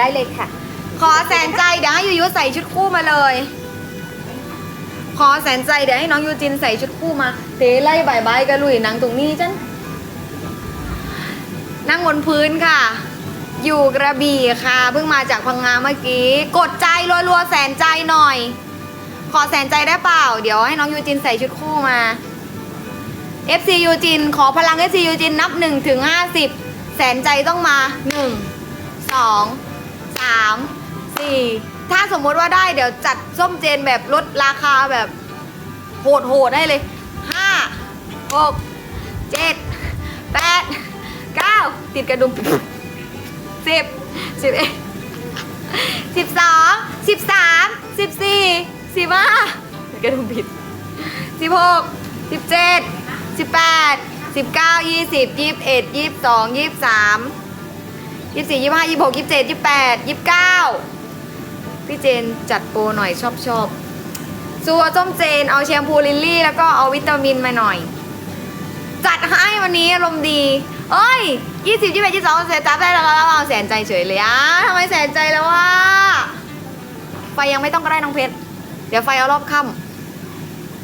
ได้เลยค่ะ ขอแสนใจเดี๋ยวให้ยูยูใส่ชุดคู่มาเลย ขอแสนใจเดี๋ยวให้น้องยูจินใส่ชุดคู่มาเตะไล่บายบายกันลุยนั่งตรงนี้จันนั่งบนพื้นค่ะ อยู่กระบี่ค่ะ เพิ่งมาจากพังงาเมื่อกี้ กดใจรัวๆแสนใจหน่อย ขอแสนใจได้เปล่า เดี๋ยวให้น้องยูจินใส่ชุดคู่มา FC ยูจินขอพลัง FC ยูจินนับ1ถึง50 แสนใจต้องมา 1 2 3 4ถ้าสมมติว่าได้เดี๋ยวจัดส้มเจนแบบลดราคาแบบโหดโหดๆให้เลย5 6 7 8 9ติดกระดุม10 11 12 13 14 15ติดกระดุมผิดสิบหกสิบเจ็ดสิบแปดสิบเก้ายี่สิบยี่สิบเอ็ดยี่สิบสองยี่สิบสาม ยี่สิบสี่ยี่ห้ายี่สิบหกยี่สิบเจ็ดยี่สิบแปดยี่สิบเก้าพี่เจนจัดโปรหน่อยชอบชอบซัวส้มเจนเอาแชมพูลิลลี่ แล้วก็เอาวิตามินมาหน่อย จัดให้วันนี้อารมณ์ดี เอ้ยยี่สิบยี่สิบเอ็ดยี่สิบสองเสร็จจับได้แล้วก็เอาแสนใจเฉยเลยอะทำไมแสนใจแล้ววะไฟยังไม่ต้องก็ได้น้องเพชรเดี๋ยวไฟเอารอบค่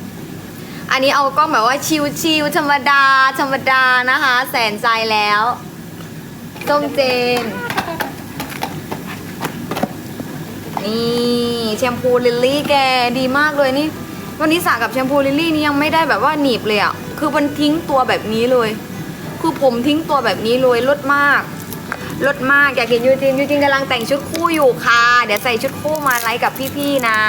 ำอันนี้เอากล้องแบบว่าชิวๆธรรมดาธรรมดานะคะ แสนใจแล้ว ส้มเจน นี่แชมพูลิลลี่แกดีมากเลยนี่ วันนี้สระกับแชมพูลิลลี่นี่ยังไม่ได้แบบว่าหนีบเลยอะ่ะคือมันทิ้งตัวแบบนี้เลย คือผมทิ้งตัวแบบนี้เลยลดมากลดมากอยากเห็นยูจินยูจินกำลังแต่งชุดคู่อยู่ค่ะ เดี๋ยวใส่ชุดคู่มาไลฟ์กับพี่ๆนะ